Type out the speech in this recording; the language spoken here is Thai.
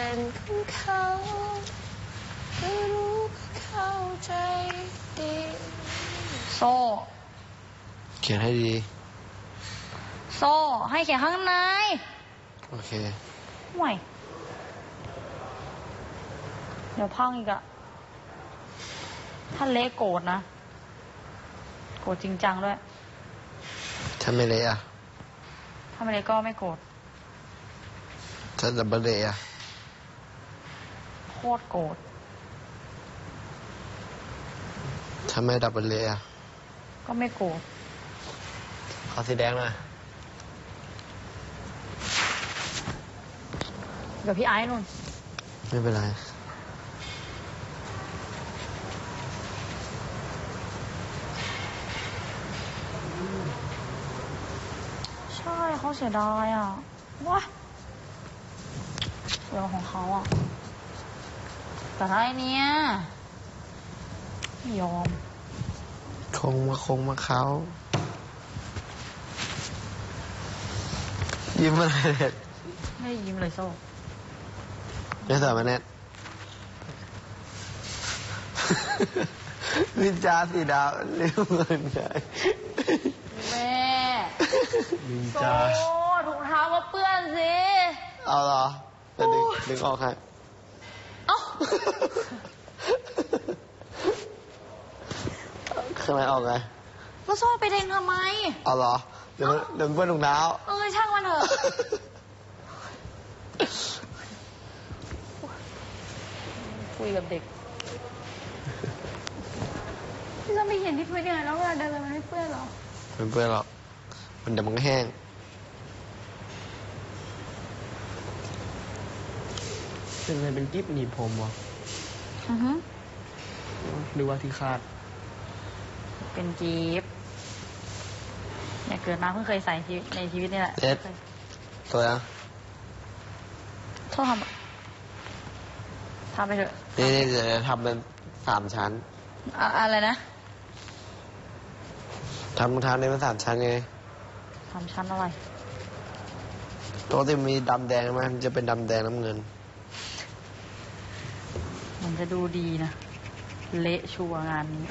เป็นของเขาก็รู้เข้าใจดี โซ่ เขียนให้ดี โซ่ ให้เขียนข้างในโอเคห่วยเดี๋ยวพังอีกอะถ้าเละโกรธนะ โกรธจริงจังด้วย ถ้าไม่เละอะถ้าไม่เละก็ไม่โกรธถ้าดับเบิลเละอะ โคตรโกรธถ้าไม่ดับเบิลเละอะก็ไม่โกรธขอสีแดงหน่อยเดี๋ยวพี่ไอ้นุ่น ไม่เป็นไร ใช่เขาเสียดายอะว้าเรื่องของเขาอะ แต่ถ้าไอเนี้ยไม่ยอม คงมาคงมาเขา ยิ้มอะไรเน็ตไม่ยิ้มเลยโซ่ไม่สวยมาเน็ตนินจาสีดาวเรียกเงินไงแม่นินโซ่จาถุงเท้าก็เปื้อนสิ เอาเหรอจะดึงดึงออกให้ เอ้าข้างในออกไงแล้วโซ่ไปเด้งทำไม เอาเหรอ เดี๋ยวมันเดี๋ยวมันเปื้อนรองเท้าเออช่างมันเถอะ คุยกับเด็กพี่จะไม่เห็นที่พื้นยังไงแล้วเวลาเดินไปมันไม่เปื้อนหรอมันเปื้อนหรอก มันเดี๋ยวมันก็แห้ง เป็นอะไรเป็นกิ๊บหนีบผมวะอือฮึหรือว่าที่คาด เป็นจี๊บเนี่ยเกิดมาเพิ่งเคยใส่ชีวิตในชีวิตนี่แหละเอ็ดสวยอะโทษทำทำไปเถอะนี่นี่เดี๋ยวจะทำเป็นสามชั้นอะอะไรนะทำรองเท้าเนี่ยเป็นสามชั้นไงทำชั้นอะไรปกติมันมีดำแดงไหมมันจะเป็นดำแดงน้ำเงิน มันจะดูดีนะ เละชัวร์งานนี้